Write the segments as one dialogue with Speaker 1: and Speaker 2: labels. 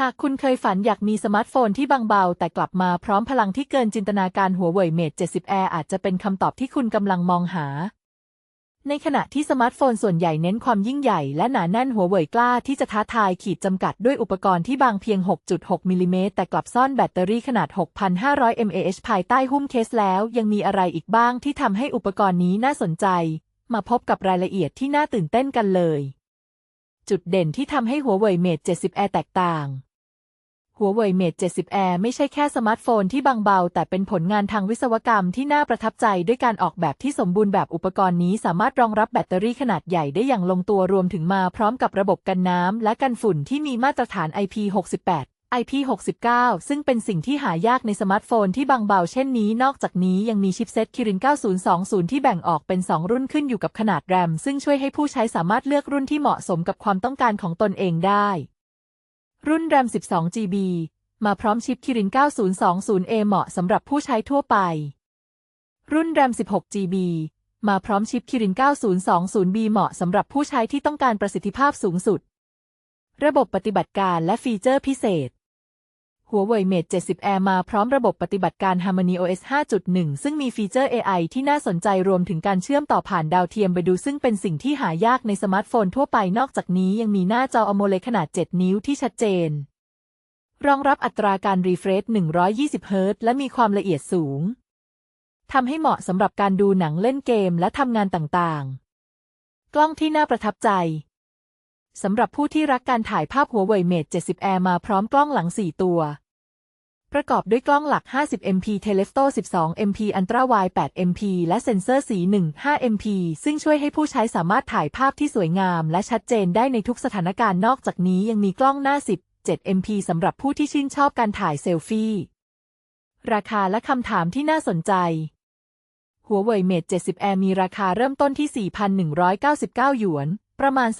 Speaker 1: หากคุณเคยฝันอยากมีสมาร์ทโฟนที่บางเบา แต่กลับมาพร้อมพลังที่เกินจินตนาการหัวเว่ยเมท70 Air อาจจะเป็นคำตอบที่คุณกำลังมองหา ในขณะที่สมาร์ทโฟนส่วนใหญ่เน้นความยิ่งใหญ่และหนาแน่นหัวเว่ยกล้าที่จะท้าทายขีดจำกัดด้วยอุปกรณ์ที่บางเพียง 6.6 มิลลิเมตรแต่กลับซ่อนแบตเตอรี่ขนาด 6,500 mAh ภายใต้หุ้มเคสแล้ว ยังมีอะไรอีกบ้างที่ทำให้อุปกรณ์นี้น่าสนใจ มาพบกับรายละเอียดที่น่าตื่นเต้นกันเลย จุดเด่นที่ทำให้หัวเว่ยเมท70 Air แตกต่าง หัวเว่ยเมท70 Air ไม่ใช่แค่สมาร์ทโฟนที่บางเบา แต่เป็นผลงานทางวิศวกรรมที่น่าประทับใจด้วยการออกแบบที่สมบูรณ์แบบอุปกรณ์นี้สามารถรองรับแบตเตอรี่ขนาดใหญ่ได้อย่างลงตัวรวมถึงมาพร้อมกับระบบกันน้ำและกันฝุ่นที่มีมาตรฐาน IP68 IP69 ซึ่งเป็นสิ่งที่หายากในสมาร์ทโฟนที่บางเบาเช่นนี้ นอกจากนี้ยังมีชิปเซ็ต Kirin 9020 ที่แบ่งออกเป็น 2 รุ่นขึ้นอยู่กับขนาดแรม ซึ่งช่วยให้ผู้ใช้สามารถเลือกรุ่นที่เหมาะสมกับความต้องการของตนเองได้ รุ่นแรม 12GB มาพร้อมชิป Kirin 9020A เหมาะสำหรับผู้ใช้ทั่วไป รุ่นแรม 16GB มาพร้อมชิป Kirin 9020B เหมาะสำหรับผู้ใช้ที่ต้องการประสิทธิภาพสูงสุด ระบบปฏิบัติการและฟีเจอร์พิเศษ หัวเว่ยเมท70 Air มาพร้อมระบบปฏิบัติการ Harmony OS 5.1 ซึ่งมีฟีเจอร์ AI ที่น่าสนใจรวมถึงการเชื่อมต่อผ่านดาวเทียมไปดูซึ่งเป็นสิ่งที่หายากในสมาร์ทโฟนทั่วไปนอกจากนี้ยังมีหน้าจอ AMOLED ขนาด 7 นิ้วที่ชัดเจน รองรับอัตราการรีเฟรช 120 เฮิรตซ์และมีความละเอียดสูงทำให้เหมาะสำหรับการดูหนังเล่นเกมและทำงานต่างๆ กล้องที่น่าประทับใจ สำหรับผู้ที่รักการถ่ายภาพหัวเว่ยเมท70 Air มาพร้อมกล้องหลัง 4 ตัว ประกอบด้วยกล้องหลัก 50 MP Telephoto 12 MP Ultra Wide 8 MP และเซ็นเซอร์สี 15 MP ซึ่งช่วยให้ผู้ใช้สามารถถ่ายภาพที่สวยงาม และชัดเจนได้ในทุกสถานการณ์นอกจากนี้ยังมีกล้องหน้า17 MP สำหรับผู้ที่ชื่นชอบการถ่ายเซลฟี่ ราคาและคำถามที่น่าสนใจหัวเว่ยเมท70 Air มีราคาเริ่มต้นที่ 4,199 หยวน ประมาณ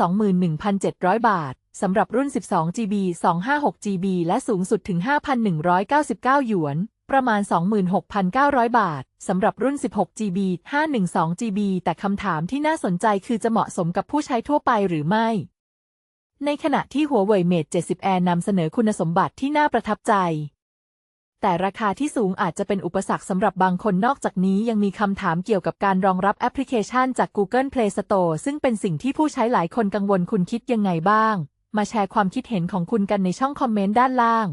Speaker 1: 21,700 บาท สำหรับรุ่น 12GB 256GB และสูงสุดถึง 5,199 หยวน ประมาณ 26,900 บาท สำหรับรุ่น 16GB 512GB แต่คำถามที่น่าสนใจคือจะเหมาะสมกับผู้ใช้ทั่วไปหรือไม่ในขณะที่หัวเว่ยเมท70 Air นำเสนอคุณสมบัติที่น่าประทับใจ แต่ราคาที่สูงอาจจะเป็นอุปสรรคสำหรับบางคนนอกจากนี้ยังมีคำถามเกี่ยวกับการรองรับแอปพลิเคชันจาก Google Play Store ซึ่งเป็นสิ่งที่ผู้ใช้หลายคนกังวลคุณคิดยังไงบ้าง มาแชร์ความคิดเห็นของคุณกันในช่องคอมเมนต์ด้านล่าง